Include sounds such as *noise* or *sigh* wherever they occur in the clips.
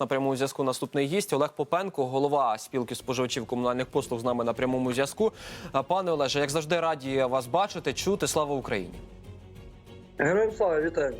На прямому зв'язку наступний гість Олег Попенко, голова спілки споживачів комунальних послуг з нами на прямому зв'язку. Пане Олеже, як завжди, раді вас бачити, чути. Слава Україні. Героям слава вітаю. Е,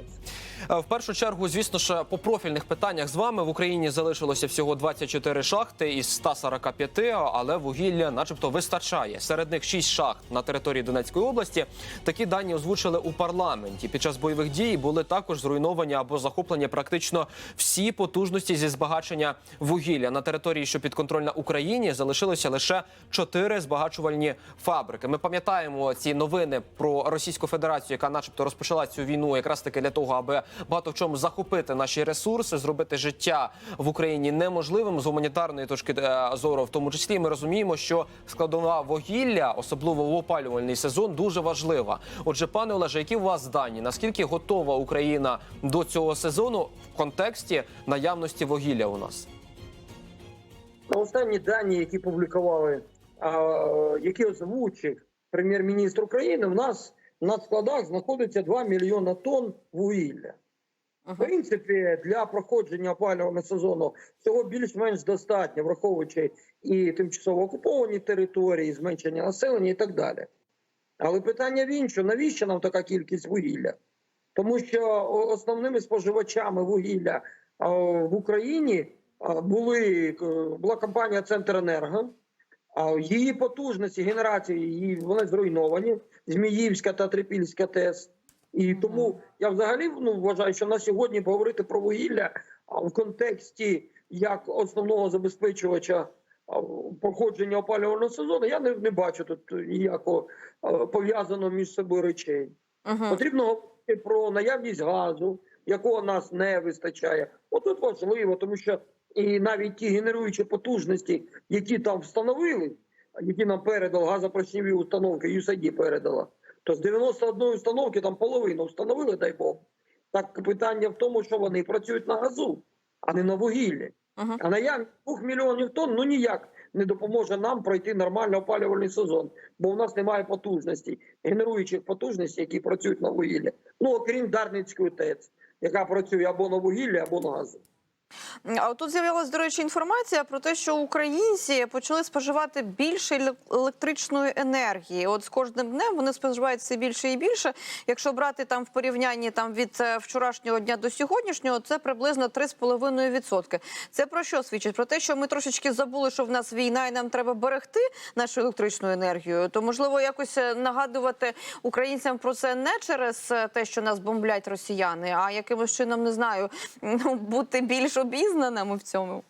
В першу чергу, звісно ж, по профільних питаннях з вами в Україні залишилося всього 24 шахти із 145, але вугілля, начебто, вистачає. Серед них 6 шахт на території Донецької області. Такі дані озвучили у парламенті. Під час бойових дій були також зруйновані або захоплені практично всі потужності зі збагачення вугілля. На території, що підконтрольна Україні, залишилося лише 4 збагачувальні фабрики. Ми пам'ятаємо ці новини про Російську Федерацію, яка, начебто, розпочала цю війну якраз таки для того, аби багато в чому захопити наші ресурси, зробити життя в Україні неможливим з гуманітарної точки е, зору. В тому числі ми розуміємо, що складова вугілля, особливо в опалювальний сезон, дуже важлива. Отже, пане Олеже, які у вас дані? Наскільки готова Україна до цього сезону в контексті наявності вугілля у нас? На останні дані, які публікували, які озвучив прем'єр-міністр України, в нас на складах знаходиться 2 мільйона тонн вугілля. В принципі, для проходження опалювального сезону цього більш-менш достатньо, враховуючи і тимчасово окуповані території, і зменшення населення і так далі. Але питання в іншому, навіщо нам така кількість вугілля? Тому що основними споживачами вугілля в Україні були була компанія Центренерго. Її потужності генерації її вони зруйновані. Зміївська та Трипільська ТЕС. І тому я взагалі ну, вважаю, що на сьогодні поговорити про вугілля в контексті як основного забезпечувача проходження опалювального сезону, я не, не бачу тут ніякого пов'язаного між собою речей. Угу. Потрібно говорити про наявність газу, якого нас не вистачає. Отут важливо, тому що і навіть ті генеруючі потужності, які там встановили, які нам передали газопрочніві установки, USAID передала, то з 91 установки там половину встановили, дай Бог. Так питання в тому, що вони працюють на газу, а не на вугіллі. Угу. А наявність 2 мільйонів тонн ну ніяк не допоможе нам пройти нормальний опалювальний сезон, бо в нас немає потужностей, генеруючих потужностей, які працюють на вугіллі. Ну окрім Дарницької ТЕЦ, яка працює або на вугіллі, або на газу. А тут з'явилась, до речі, інформація про те, що українці почали споживати більше електричної енергії. От з кожним днем вони споживають все більше і більше. Якщо брати там в порівнянні там від е, вчорашнього дня до сьогоднішнього, це приблизно 3,5%. Це про що свідчить? Про те, що ми трошечки забули, що в нас війна, і нам треба берегти нашу електричну енергію. То можливо якось е, нагадувати українцям про це не через е, те, що нас бомблять росіяни, а якимось чином не знаю, *laughs* ну бути більш обізнаними в цьому.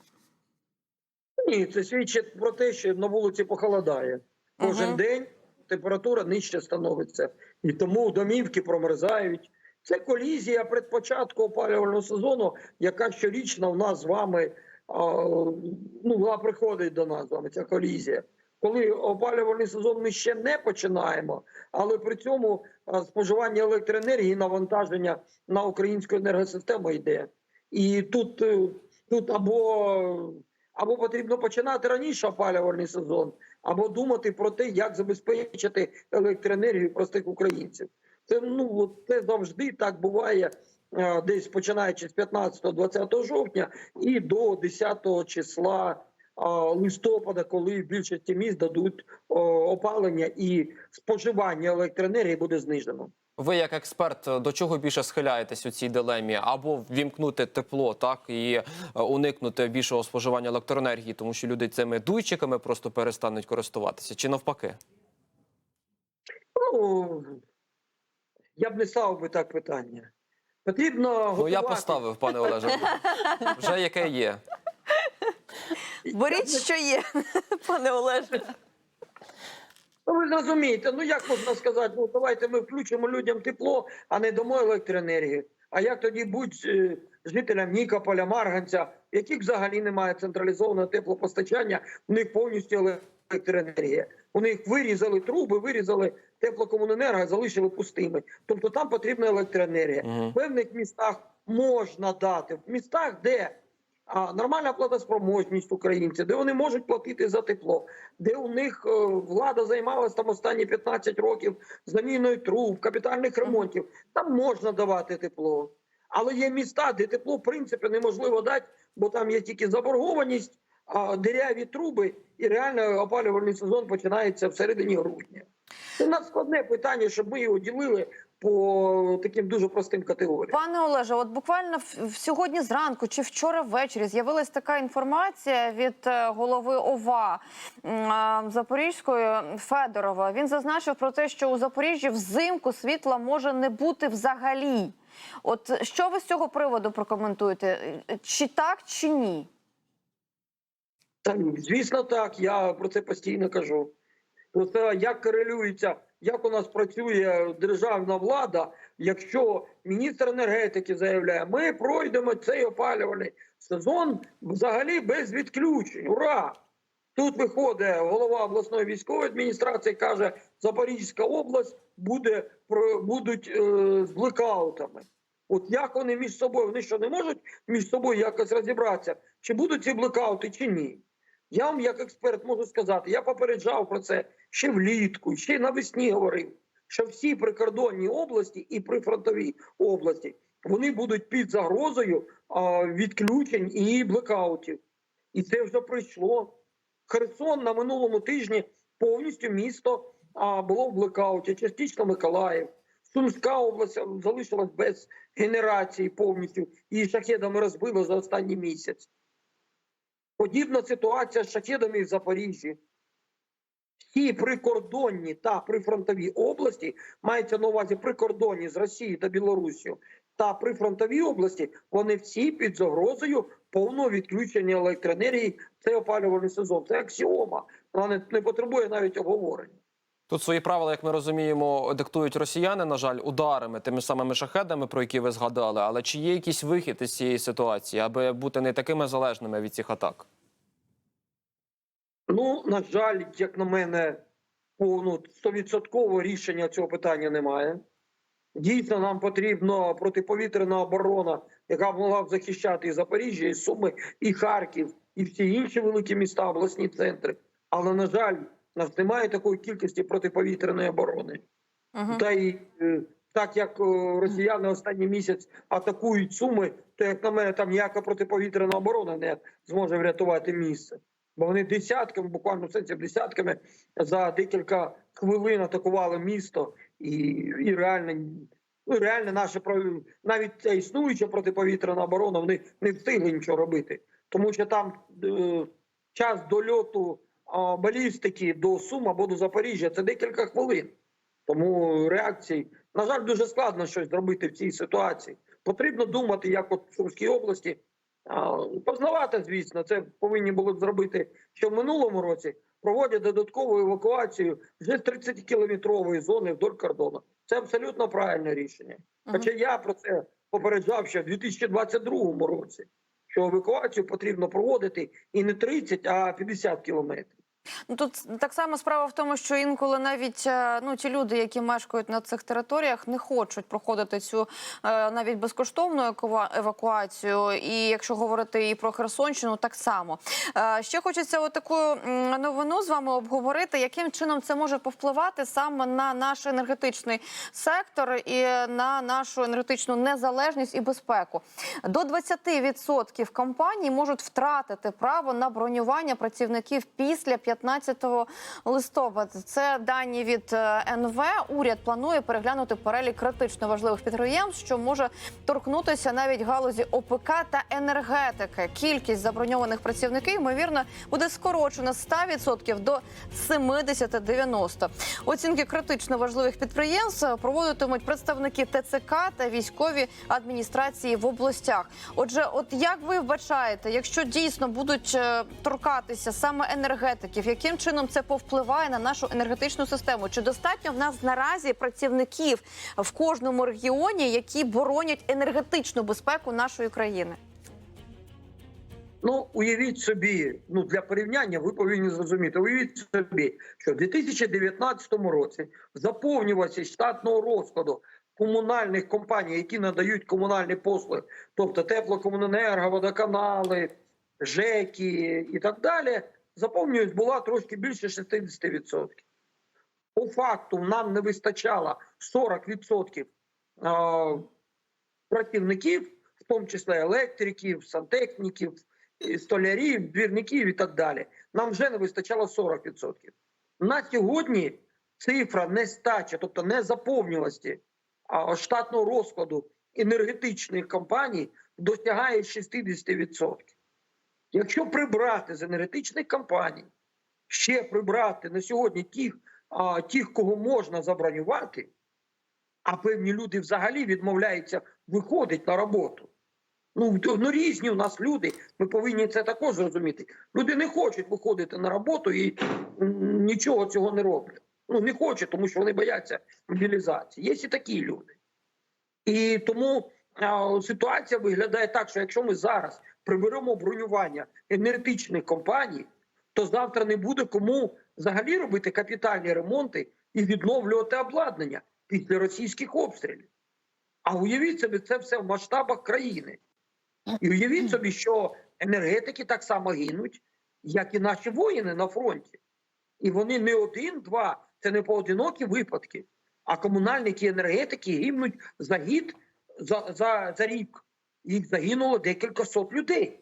Ні, це свідчить про те, що на вулиці похолодає. Кожен Мгм. день температура нижче становиться. І тому домівки промерзають. Це колізія предпочатку опалювального сезону, яка щорічно в нас з вами а, ну, вона приходить до нас з вами, ця колізія. Коли опалювальний сезон ми ще не починаємо, але при цьому споживання електроенергії, навантаження на українську енергосистему йде. І тут, е, тут або або потрібно починати раніше опалювальний сезон, або думати про те, як забезпечити електроенергію простих українців. Це ну це завжди так буває. е, Десь починаючи з 15-20 жовтня і до 10 числа е, листопада, коли в більшості міст дадуть опалення і споживання електроенергії буде знижено. Ви, як експерт, до чого більше схиляєтесь у цій дилемі? Або ввімкнути тепло, так і е, уникнути більшого споживання електроенергії, тому що люди цими дуйчиками просто перестануть користуватися, чи навпаки? Ну я б не ставив би так питання. Потрібно Ну я поставив, пане Олеже. Вже яке є. Беріть, що є, пане Олеже. Ну, ви розумієте, ну як можна сказати, ну давайте ми включимо людям тепло, а не дамо електроенергію. А як тоді будь е, жителям Нікополя, Марганця, в яких взагалі немає централізованого теплопостачання, у них повністю електроенергія. У них вирізали труби, вирізали теплокомуненерго, залишили пустими. Тобто там потрібна електроенергія. Мгм. В певних містах можна дати. В містах, де нормальна платоспроможність українців, де вони можуть платити за тепло, де у них е, влада займалась там останні 15 років заміною труб, капітальних ремонтів. Там можна давати тепло. Але є міста, де тепло в принципі неможливо дати, бо там є тільки заборгованість, а диряві труби, і реально опалювальний сезон починається в середині грудня. Це надскладне питання, щоб ми його ділили по таким дуже простим категоріям. Пане Олеже, от буквально сьогодні зранку чи вчора ввечері з'явилась така інформація від е, голови ОВА Запорізької Федорова. Він зазначив про те, що у Запоріжжі взимку світла може не бути взагалі. От що ви з цього приводу прокоментуєте? Е, Чи так, чи ні? Та, звісно, так. Я про це постійно кажу. Просто як корелюється, як у нас працює державна влада, якщо міністр енергетики заявляє, ми пройдемо цей опалювальний сезон взагалі без відключень. Ура! Тут виходить голова обласної військової адміністрації, каже, Запорізька область буде будуть е, з блекаутами. От як вони між собою, вони що не можуть між собою якось розібратися, чи будуть ці блекаути, чи ні? Я вам, як експерт, можу сказати, я попереджав про це ще влітку, ще навесні говорив, що всі прикордонні області і прифронтові області вони будуть під загрозою відключень і блекаутів. І це вже прийшло. Херсон на минулому тижні повністю місто було в блекауті, частично Миколаїв. Сумська область залишилась без генерації повністю. Її шахедами розбило за останній місяць. Подібна ситуація з шахедами в Запоріжжі. Всі прикордонні та прифронтові області мається на увазі прикордонні з Росією та Білорусію та прифронтові області, вони всі під загрозою повного відключення електроенергії. Це опалювальний сезон. Це аксіома. Вона не потребує навіть обговорення. Тут свої правила, як ми розуміємо, диктують росіяни, на жаль, ударами тими самими шахедами, про які ви згадали. Але чи є якийсь вихід із цієї ситуації, аби бути не такими залежними від цих атак? Ну, на жаль, як на мене, повну стовідсоткового рішення цього питання немає. Дійсно, нам потрібна протиповітряна оборона, яка могла б захищати і Запоріжжя, і Суми, і Харків, і всі інші великі міста, обласні центри. Але, на жаль, у нас немає такої кількості протиповітряної оборони. Угу. Та й е, так як е, росіяни останній місяць атакують суми, то як на мене там ніяка протиповітряна оборона не зможе врятувати місце. Бо вони десятками, буквально в сенсі десятками за декілька хвилин атакували місто, і, і реально, ну реально наша навіть ця існуюча протиповітряна оборона, вони не встигли нічого робити, тому що там е, час дольоту балістики до Сум або до Запоріжжя це декілька хвилин. Тому реакції, на жаль, дуже складно щось зробити в цій ситуації. Потрібно думати, як от в Сумській області. Познавати, звісно, це повинні були б зробити ще в минулому році. Проводять додаткову евакуацію вже з 30-кілометрової зони вдоль кордону. Це абсолютно правильне рішення. Хоча я про це попереджав ще в 2022 році, що евакуацію потрібно проводити і не 30, а 50 кілометрів. Ну тут так само справа в тому, що інколи навіть е, ну ті люди, які мешкають на цих територіях, не хочуть проходити цю е, навіть безкоштовну евакуацію. І якщо говорити і про Херсонщину, так само Е, ще хочеться отаку новину з вами обговорити, яким чином це може повпливати саме на наш енергетичний сектор і на нашу енергетичну незалежність і безпеку. До 20% компаній можуть втратити право на бронювання працівників після 15 листопада. Це дані від е, НВ. Уряд планує переглянути перелік критично важливих підприємств, що може торкнутися навіть галузі ОПК та енергетики. Кількість заброньованих працівників ймовірно буде скорочена з 100% до 70-90%. Оцінки критично важливих підприємств проводитимуть представники ТЦК та військові адміністрації в областях. Отже, от як ви вбачаєте, якщо дійсно будуть е, торкатися саме енергетиків, яким чином це повпливає на нашу енергетичну систему? Чи достатньо в нас наразі працівників в кожному регіоні, які боронять енергетичну безпеку нашої країни? Ну, уявіть собі, ну для порівняння ви повинні зрозуміти. Уявіть собі, що в 2019 році заповнюваність штатного розкладу комунальних компаній, які надають комунальні послуги, тобто теплокомуненерго, водоканали, ЖЕКи і так далі, заповнюваність була трошки більше 60%. По факту нам не вистачало 40% працівників в тому числі електриків, сантехніків, столярів, двірників і так далі. Нам вже не вистачало 40%. На сьогодні цифра нестача, тобто незаповнюваності штатного розкладу енергетичних компаній досягає 60%. Якщо прибрати з енергетичних компаній, ще прибрати на сьогодні тих, а, тих, кого можна забронювати, а певні люди взагалі відмовляються виходити на роботу. Ну, ну різні у нас люди. Ми повинні це також зрозуміти. Люди не хочуть виходити на роботу і нічого цього не роблять. Ну не хочуть, тому що вони бояться мобілізації. Є і такі люди. І тому а, ситуація виглядає так, що якщо ми зараз приберемо бронювання енергетичних компаній, то завтра не буде кому взагалі робити капітальні ремонти і відновлювати обладнання після російських обстрілів. А уявіть собі, це все в масштабах країни. І уявіть собі, що енергетики так само гинуть, як і наші воїни на фронті. І вони не один-два, це не поодинокі випадки, а комунальники енергетики гинуть за гід за, за, за рік. Їх загинуло декілька сот людей.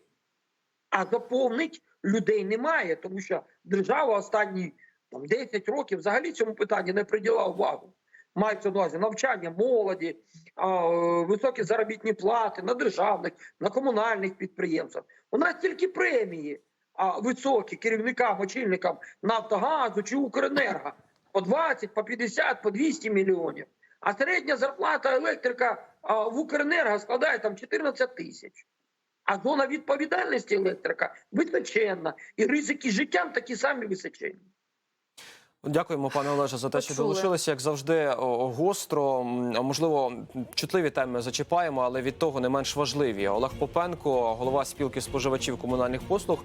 А заповнить людей немає, тому що держава останні там, 10 років взагалі цьому питанню не приділа увагу. Мається на увазі навчання молоді, високі заробітні плати на державних, на комунальних підприємствах. У нас тільки премії високі керівникам, очільникам Нафтогазу чи Укренерго по 20, по 50, по 200 мільйонів. А середня зарплата електрика в Укренерго складає там 14 тисяч. А зона відповідальності електрика височенна, і ризики життям такі самі височенні. Дякуємо, пане Олеже, за те, що долучилися. Як завжди, гостро. Можливо, чутливі теми зачіпаємо, але від того не менш важливі. Олег Попенко, голова спілки споживачів комунальних послуг.